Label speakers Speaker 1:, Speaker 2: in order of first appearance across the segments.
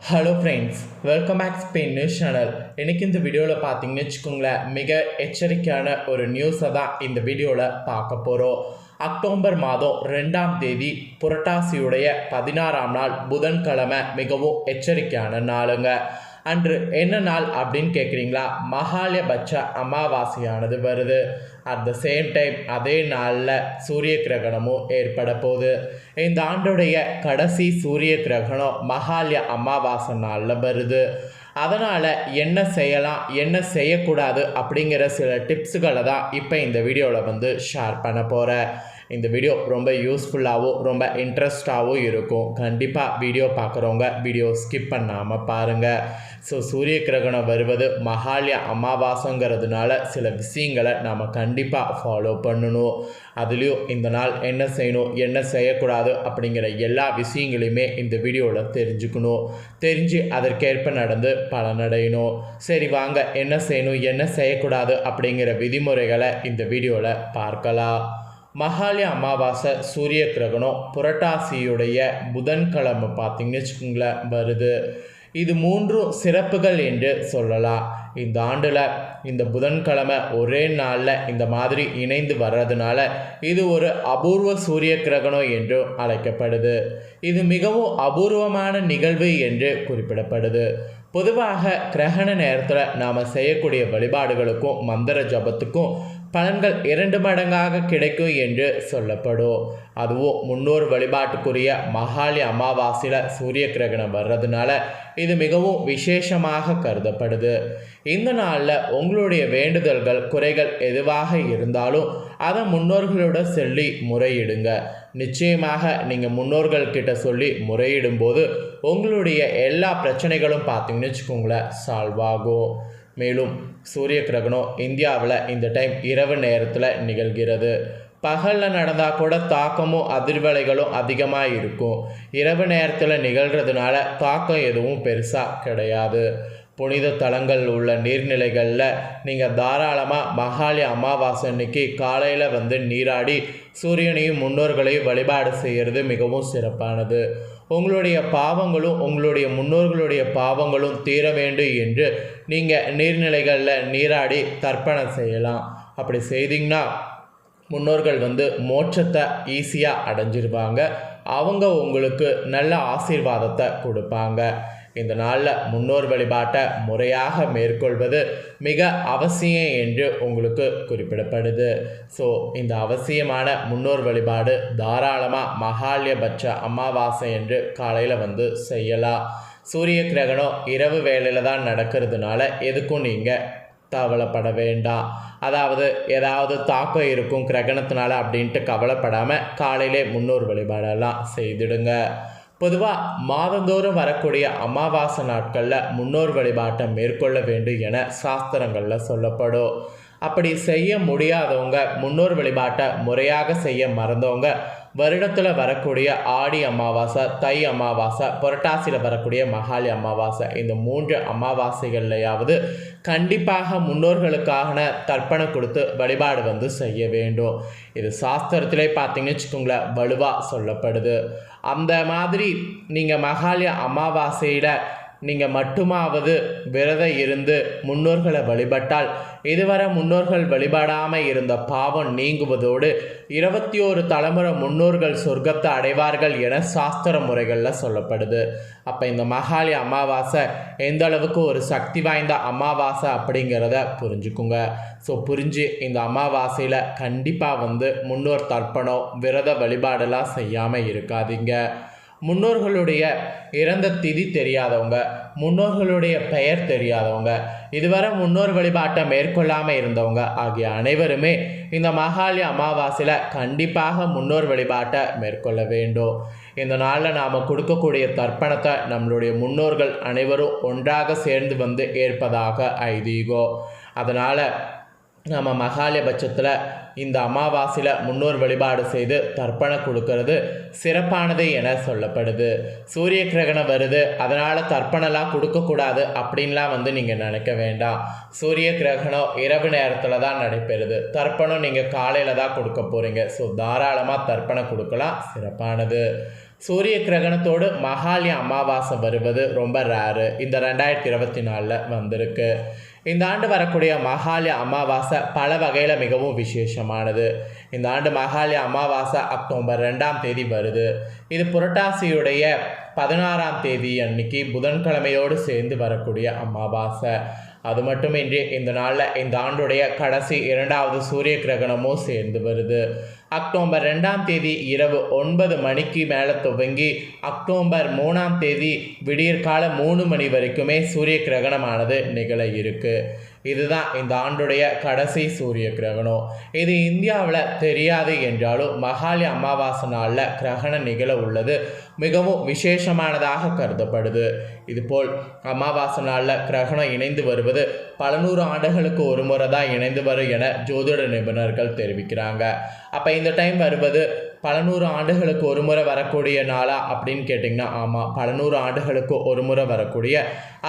Speaker 1: Hello friends welcome back Spain news channel எனக்கு இந்த வீடியோவில் பார்த்தீங்கன்னு வச்சுக்கோங்களேன் மிக எச்சரிக்கையான ஒரு நியூஸை தான் இந்த வீடியோவில் பார்க்க போகிறோம் அக்டோபர் மாதம் ரெண்டாம் தேதி புரட்டாசியுடைய பதினாறாம் நாள் புதன்கிழமை மிகவும் எச்சரிக்கையான நாளுங்க. அன்று என்ன நாள் அப்படின்னு கேட்குறீங்களா மகாலயபட்ச அமாவாசையானது வருது. அட் த சேம் டைம் அதே நாளில் சூரிய கிரகணமும் ஏற்பட போகுது. இந்த ஆண்டுடைய கடைசி சூரிய கிரகணம் மகாலய அமாவாசை நாளில் வருது. அதனால் என்ன செய்யலாம் என்ன செய்யக்கூடாது அப்படிங்கிற சில டிப்ஸுகளை தான் இப்போ இந்த வீடியோவில் வந்து ஷேர் பண்ண போகிறேன் இந்த வீடியோ ரொம்ப யூஸ்ஃபுல்லாகவும் ரொம்ப இன்ட்ரெஸ்டாகவும் இருக்கும். கண்டிப்பாக வீடியோ பார்க்குறவங்க வீடியோ ஸ்கிப் பண்ணாமல் பாருங்கள் ஸோ சூரிய கிரகணம் வருவது மகாலய அமாவாசைங்கிறதுனால சில விஷயங்களை நாம் கண்டிப்பாக ஃபாலோ பண்ணணும். அதுலேயும் இந்த நாள் என்ன செய்யணும் என்ன செய்யக்கூடாது அப்படிங்கிற எல்லா விஷயங்களையுமே இந்த வீடியோவில் தெரிஞ்சுக்கணும். தெரிஞ்சு அதற்கேற்ப நடந்து பலனடையணும். சரி வாங்க என்ன செய்யணும் என்ன செய்யக்கூடாது அப்படிங்கிற விதிமுறைகளை இந்த வீடியோவில் பார்க்கலாம். மகாலய அமாவாசை சூரிய கிரகணம் புரட்டாசியுடைய புதன்கிழமை பார்த்தீங்கன்னு வச்சுக்கோங்களேன் வருது. இது மூன்றும் சிறப்புகள் என்று சொல்லலாம். இந்த ஆண்டில் இந்த புதன்கிழமை ஒரே நாளில் இந்த மாதிரி இணைந்து வர்றதுனால இது ஒரு அபூர்வ சூரிய கிரகணம் என்றும் அழைக்கப்படுது. இது மிகவும் அபூர்வமான நிகழ்வு என்று குறிப்பிடப்படுது. பொதுவாக கிரகண நேரத்தில் நாம் செய்யக்கூடிய வழிபாடுகளுக்கும் மந்திர ஜபத்துக்கும் பலன்கள் இரண்டு மடங்காக கிடைக்கும் என்று சொல்லப்படும். அதுவும் முன்னோர் வழிபாட்டுக்குரிய மகாலி அமாவாசையில் சூரிய கிரகணம் வர்றதுனால இது மிகவும் விசேஷமாக கருதப்படுது. இந்த நாளில் உங்களுடைய வேண்டுதல்கள் குறைகள் எதுவாக இருந்தாலும் அதை முன்னோர்களோட சொல்லி முறையிடுங்க. நிச்சயமாக நீங்கள் முன்னோர்கள் கிட்ட சொல்லி முறையிடும்போது உங்களுடைய எல்லா பிரச்சனைகளும் பார்த்தீங்கன்னு வச்சுக்கோங்களேன் சால்வ் ஆகும். மேலும் சூரிய கிரகணம் இந்தியாவில் இந்த டைம் இரவு நேரத்தில் நிகழ்கிறது. பகலில் நடந்தால் கூட தாக்கமும் அதிர்வலைகளும் அதிகமாக இருக்கும். இரவு நேரத்தில் நிகழ்கிறதுனால தாக்கம் எதுவும் பெருசாக கிடையாது. புனித தலங்கள் உள்ள நீர்நிலைகளில் நீங்கள் தாராளமாக மகாலி அமாவாசை அன்னைக்கு காலையில் வந்து நீராடி சூரியனையும் முன்னோர்களையும் வழிபாடு செய்கிறது மிகவும் சிறப்பானது. உங்களுடைய பாவங்களும் உங்களுடைய முன்னோர்களுடைய பாவங்களும் தீர வேண்டும் என்று நீங்கள் நீர்நிலைகளில் நீராடி தர்ப்பணம் செய்யலாம். அப்படி செய்தீங்கன்னா முன்னோர்கள் வந்து மோட்சத்தை ஈஸியாக அடைஞ்சிருவாங்க. அவங்க உங்களுக்கு நல்ல ஆசீர்வாதத்தை கொடுப்பாங்க. இந்த நாளில் முன்னோர் வழிபாட்டை முறையாக மேற்கொள்வது மிக அவசியம் என்று உங்களுக்கு குறிப்பிடப்படுது. ஸோ இந்த அவசியமான முன்னோர் வழிபாடு தாராளமாக மகாலயபட்ச அமாவாசை என்று காலையில் வந்து செய்யலாம். சூரிய கிரகணம் இரவு வேளையில் தான் நடக்கிறதுனால எதுக்கும் நீங்கள் கவலைப்பட வேண்டாம். அதாவது ஏதாவது தாக்கம் இருக்கும் கிரகணத்தினால அப்படின்ட்டு கவலைப்படாமல் காலையிலே முன்னோர் வழிபாடெல்லாம் செய்திடுங்க. பொதுவாக மாதந்தோறும் வரக்கூடிய அமாவாசை நாட்களில் முன்னோர் வழிபாட்டை மேற்கொள்ள வேண்டும் என சாஸ்திரங்களில் சொல்லப்படும். அப்படி செய்ய முடியாதவங்க முன்னோர் வழிபாட்டை முறையாக செய்ய மறந்தவங்க வருடத்தில் வரக்கூடிய ஆடி அமாவாசை தை அமாவாசை புரட்டாசியில் வரக்கூடிய மகாலி அமாவாசை இந்த மூன்று அமாவாசைகள்லையாவது கண்டிப்பாக முன்னோர்களுக்கான தர்ப்பணம் கொடுத்து வழிபாடு வந்து செய்ய வேண்டும். இது சாஸ்திரத்திலே பார்த்தீங்கன்னு வச்சுக்கோங்களேன் வலுவாக சொல்லப்படுது. அந்த மாதிரி நீங்கள் மகாலய அமாவாசையில் நீங்கள் மட்டுமாவது விரதம் இருந்து முன்னோர்களை வழிபட்டால் இதுவரை முன்னோர்கள் வழிபடாமல் இருந்த பாவம் நீங்குவதோடு இருபத்தி ஒரு தலைமுறை முன்னோர்கள் சொர்க்கத்தை அடைவார்கள் என சாஸ்திர முறைகளில் சொல்லப்படுது. அப்போ இந்த மகாலி அமாவாசை எந்த அளவுக்கு ஒரு சக்தி வாய்ந்த அமாவாசை அப்படிங்கிறத புரிஞ்சுக்குங்க. ஸோ புரிஞ்சு இந்த அமாவாசையில் கண்டிப்பாக வந்து முன்னோர் தர்ப்பணம் விரத வழிபாடெல்லாம் செய்யாமல் இருக்காதீங்க. முன்னோர்களுடைய இறந்த திதி தெரியாதவங்க முன்னோர்களுடைய பெயர் தெரியாதவங்க இதுவரை முன்னோர் வழிபாட்டை மேற்கொள்ளாமல் இருந்தவங்க ஆகிய அனைவருமே இந்த மகாலி அமாவாசையில் கண்டிப்பாக முன்னோர் வழிபாட்டை மேற்கொள்ள வேண்டும். இந்த நாளில் நாம் கொடுக்கக்கூடிய தர்ப்பணத்தை நம்மளுடைய முன்னோர்கள் அனைவரும் ஒன்றாக சேர்ந்து வந்து ஏற்பதாக ஐதீகம் அதனால் நம்ம மகாலயபட்சத்தில் இந்த அமாவாசையில் முன்னோர் வழிபாடு செய்து தர்ப்பணம் கொடுக்கறது. சிறப்பானது என சொல்லப்படுது. சூரிய கிரகணம் வருது. அதனால் தர்ப்பணம்லாம் கொடுக்கக்கூடாது அப்படின்லாம் வந்து நீங்கள் நினைக்க வேண்டாம். சூரிய கிரகணம் இரவு நேரத்தில் தான் நடைபெறுது. தர்ப்பணம் நீங்கள் காலையில் தான் கொடுக்க போகிறீங்க ஸோ தாராளமாக தர்ப்பணம் கொடுக்கலாம். சிறப்பானது. சூரிய கிரகணத்தோடு மகாலய அமாவாசை வருவது ரொம்ப ரேரு இந்த ரெண்டாயிரத்தி இருபத்தி நாலில் வந்திருக்கு. இந்த ஆண்டு வரக்கூடிய மகாலய அமாவாசை பல வகையில் மிகவும் விசேஷமானது. இந்த ஆண்டு மகாலய அமாவாசை அக்டோபர் ரெண்டாம் தேதி வருது. இது புரட்டாசியுடைய பதினாறாம் தேதி அன்னைக்கு புதன்கிழமையோடு சேர்ந்து வரக்கூடிய அமாவாசை. அது மட்டுமின்றி இந்த நாளில் இந்த ஆண்டுடைய கடைசி இரண்டாவது சூரிய கிரகணமும் சேர்ந்து வருது. அக்டோபர் ரெண்டாம் தேதி இரவு ஒன்பது மணிக்கு மேலே துவங்கி அக்டோபர் மூணாம் தேதி விடியற்கால மூணு மணி வரைக்குமே சூரிய கிரகணமானது நிகழ இருக்குது இதுதான் இந்த ஆண்டுடைய கடைசி சூரிய கிரகணம். இது இந்தியாவில் தெரியாது என்றாலும் மகாலி அமாவாசை நாளில் கிரகணம் நிகழ உள்ளது. மிகவும் விசேஷமானதாக கருதப்படுது. இதுபோல் அமாவாசை நாளில் கிரகணம் இணைந்து வருவது பல நூறு ஆண்டுகளுக்கு ஒரு முறை தான் இணைந்து வரும் என ஜோதிட நிபுணர்கள் தெரிவிக்கிறாங்க. அப்போ இந்த டைம் வருவது பல நூறு ஆண்டுகளுக்கு ஒரு முறை வரக்கூடிய நாளா அப்படின்னு கேட்டிங்கன்னா ஆமாம் பல நூறு ஆண்டுகளுக்கு ஒரு முறை வரக்கூடிய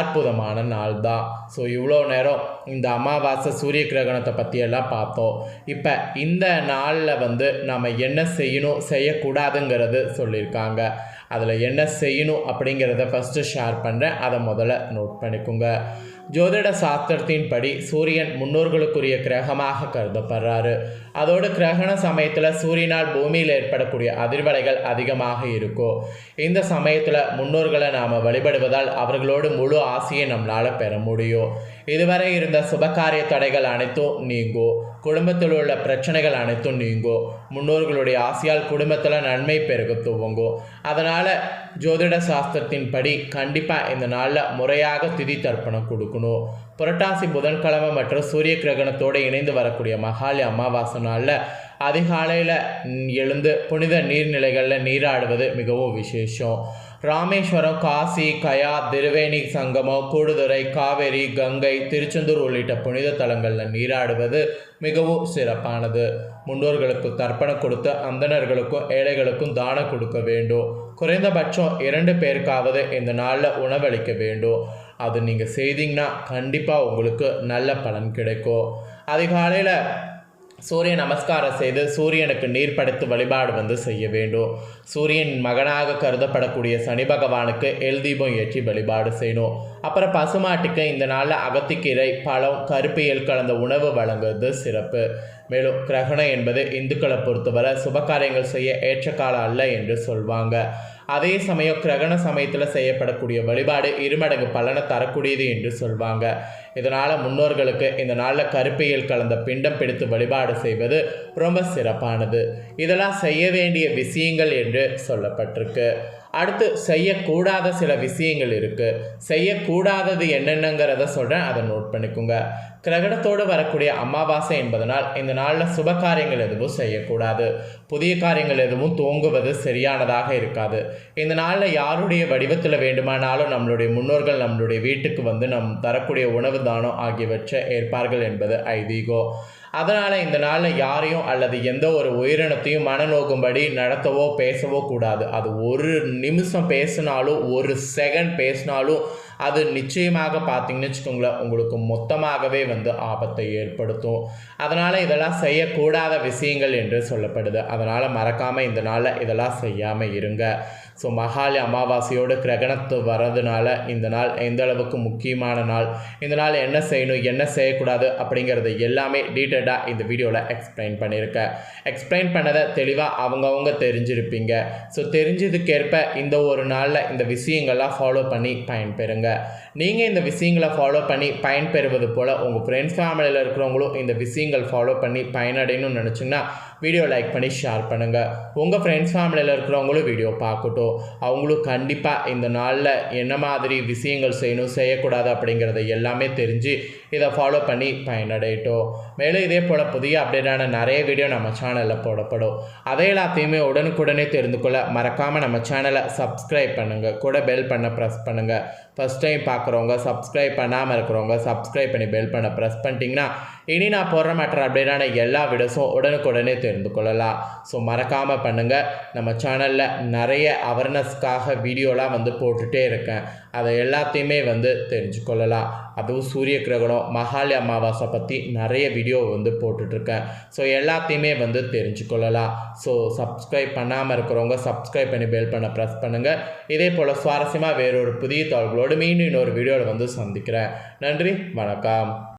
Speaker 1: அற்புதமான நாள் தான் ஸோ இவ்வளோ நேரம் இந்த அமாவாசை சூரிய கிரகணத்தை பற்றியெல்லாம் பார்த்தோம். இப்போ இந்த நாளில் வந்து நம்ம என்ன செய்யணும் செய்யக்கூடாதுங்கிறது சொல்லியிருக்காங்க. அதில் என்ன செய்யணும் அப்படிங்கிறத ஃபஸ்ட்டு ஷேர் பண்ணுறேன் அதை முதல்ல நோட் பண்ணிக்கோங்க. ஜோதிட சாஸ்திரத்தின்படி சூரியன் முன்னோர்களுக்குரிய கிரகமாக கருதப்படுறாரு. அதோடு கிரகண சமயத்தில் சூரியனால் பூமியில் ஏற்படக்கூடிய அதிர்வலைகள் அதிகமாக இருக்கும். இந்த சமயத்தில் முன்னோர்களை நாம் வழிபடுவதால் அவர்களோடு முழு ஆசையை நம்மளால் பெற முடியும். இதுவரை இருந்த சுபகாரிய தடைகள் அனைத்தும் நீங்கும் குடும்பத்தில் உள்ள பிரச்சனைகள் அனைத்தும் நீங்கும் முன்னோர்களுடைய ஆசையால் குடும்பத்தில் நன்மை பெருக துவங்கும் அதனால் ஜோதிட சாஸ்திரத்தின்படி கண்டிப்பாக இந்த நாளில் முறையாக திதி தர்ப்பணம் கொடுக்கணும் புரட்டாசி புதன்கிழமை மற்றும் சூரிய கிரகணத்தோடு இணைந்து வரக்கூடிய மகாலி அமாவாசை நாளில் அதிகாலையில் எழுந்து புனித நீர்நிலைகளில் நீராடுவது மிகவும் விசேஷம். ராமேஸ்வரம் காசி கயா திருவேணி சங்கமம் கூடுதுறை காவேரி கங்கை திருச்செந்தூர் உள்ளிட்ட புனித தலங்களில் நீராடுவது மிகவும் சிறப்பானது. முன்னோர்களுக்கு தர்ப்பணம் கொடுத்து அந்தணர்களுக்கும் ஏழைகளுக்கும் தானம் கொடுக்க வேண்டும். குறைந்தபட்சம் இரண்டு பேருக்காவது இந்த நாளில் உணவளிக்க வேண்டும். அது நீங்கள் செய்தீங்கன்னா கண்டிப்பாக உங்களுக்கு நல்ல பலன் கிடைக்கும். அதிகாலையில் சூரிய நமஸ்காரம் செய்து சூரியனுக்கு நீர் வழிபாடு வந்து செய்ய வேண்டும். சூரியன் மகனாக கருதப்படக்கூடிய சனி பகவானுக்கு எல் தீபம் ஏற்றி வழிபாடு செய்யணும். அப்புறம் பசுமாட்டுக்கு இந்த நாளில் அகத்திக்கீரை பழம் கருப்பியல் கலந்த உணவு வழங்குவது சிறப்பு. மேலும் கிரகணம் என்பது இந்துக்களை பொறுத்தவரை சுபகாரியங்கள் செய்ய ஏற்ற காலம் அல்ல என்று சொல்வாங்க. அதே சமயம் கிரகண சமயத்தில் செய்யப்படக்கூடிய வழிபாடு இருமடங்கு பலனை தரக்கூடியது என்று சொல்வாங்க. இதனால் முன்னோர்களுக்கு இந்த நாளில் கருப்பையில் கலந்த பிண்டம் பிடித்து வழிபாடு செய்வது ரொம்ப சிறப்பானது. இதெல்லாம் செய்ய வேண்டிய விஷயங்கள் என்று சொல்லப்பட்டிருக்கு. அடுத்து செய்யக்கூடாத சில விஷயங்கள் இருக்குது செய்யக்கூடாதது என்னென்னங்கிறத சொல்கிறேன் அதை நோட் பண்ணிக்கோங்க. கிரகணத்தோடு வரக்கூடிய அமாவாசை என்பதனால் இந்த நாளில் சுப காரியங்கள் எதுவும் செய்யக்கூடாது. புதிய காரியங்கள் எதுவும் தோங்குவது சரியானதாக இருக்காது. இந்த நாளில் யாருடைய வடிவத்தில் வேண்டுமானாலும் நம்மளுடைய முன்னோர்கள் நம்மளுடைய வீட்டுக்கு வந்து நம் தரக்கூடிய உணவு தானம் ஆகியவற்றை ஏற்பார்கள் என்பது ஐதீகோ. அதனால் இந்த நாளில் யாரையும் அல்லது எந்த ஒரு உயிரினத்தையும் மனநோக்கும்படி நடத்தவோ பேசவோ கூடாது. அது ஒரு நிமிஷம் பேசினாலும் ஒரு செகண்ட் பேசினாலும் அது நிச்சயமாக பார்த்தீங்கன்னு வச்சுக்கோங்களேன் உங்களுக்கு மொத்தமாகவே வந்து ஆபத்தை ஏற்படுத்தும். அதனால் இதெல்லாம் செய்யக்கூடாத விஷயங்கள் என்று சொல்லப்படுது. அதனால் மறக்காமல் இந்த நாளில் இதெல்லாம் செய்யாமல் இருங்க. ஸோ மகாலி அமாவாசையோடு கிரகணத்து வர்றதுனால இந்த நாள் எந்த அளவுக்கு முக்கியமான நாள் இந்த நாள் என்ன செய்யணும் என்ன செய்யக்கூடாது அப்படிங்கிறது எல்லாமே டீட்டெயிலாக இந்த வீடியோவில் எக்ஸ்பிளைன் பண்ணியிருக்கேன் எக்ஸ்பிளைன் பண்ணதை தெளிவாக அவங்கவுங்க தெரிஞ்சிருப்பீங்க ஸோ தெரிஞ்சதுக்கேற்ப இந்த ஒரு நாளில் இந்த விஷயங்கள்லாம் ஃபாலோ பண்ணி பயன்பெறுங்க நீங்கள் இந்த விஷயங்களை ஃபாலோ பண்ணி பயன்பெறுவது போல் உங்கள் ஃப்ரெண்ட்ஸ் ஃபேமிலியில் இருக்கிறவங்களும் இந்த விஷயங்கள் ஃபாலோ பண்ணி பயனடையணும்னு நினச்சிங்கன்னா வீடியோ லைக் பண்ணி ஷேர் பண்ணுங்கள் உங்கள் ஃப்ரெண்ட்ஸ் ஃபேமிலியில் இருக்கிறவங்களும் வீடியோ பார்க்கட்டும் அவங்களும் கண்டிப்பாக இந்த நாளில் என்ன மாதிரி விஷயங்கள் செய்யணும் செய்யக்கூடாது அப்படிங்கிறத எல்லாமே தெரிஞ்சு இதை ஃபாலோ பண்ணி பயனடையட்டும். மேலும் இதே போல் புதிய அப்டேட்டான நிறைய வீடியோ நம்ம சேனலில் போடப்படும். அதை எல்லாத்தையுமே உடனுக்குடனே தெரிந்து கொள்ள மறக்காமல் நம்ம சேனலை சப்ஸ்கிரைப் பண்ணுங்கள் கூட பெல் பண்ண ப்ரெஸ் பண்ணுங்கள் ஃபஸ்ட் டைம் பார்க்குறவங்க சப்ஸ்கிரைப் பண்ணாமல் இருக்கிறவங்க சப்ஸ்கிரைப் பண்ணி பெல் பண்ண ப்ரெஸ் பண்ணிட்டீங்கன்னா இனி நான் போடுற மற்ற அப்டேட்டான எல்லா வீடியோஸும் உடனுக்குடனே தெரிந்து கொள்ளலாம். ஸோ மறக்காமல் பண்ணுங்கள் நம்ம சேனலில் நிறைய அவேர்னஸ்க்காக வீடியோலாம் வந்து போட்டுகிட்டே இருக்கேன். அதை எல்லாத்தையுமே வந்து தெரிஞ்சுக்கொள்ளலாம் அதுவும் சூரிய கிரகணம் மகாலி அமாவாசை பற்றி நிறைய வீடியோ வந்து போட்டுட்ருக்கேன். ஸோ எல்லாத்தையுமே வந்து தெரிஞ்சுக்கொள்ளலாம் ஸோ சப்ஸ்கிரைப் பண்ணாமல் இருக்கிறவங்க சப்ஸ்கிரைப் பண்ணி பெல் பண்ண ப்ரெஸ் பண்ணுங்கள் இதே போல் சுவாரஸ்யமாக வேறொரு புதிய தாள்களோடு மீண்டும் இன்னொரு வீடியோவில் வந்து சந்திக்கிறேன். நன்றி வணக்கம்.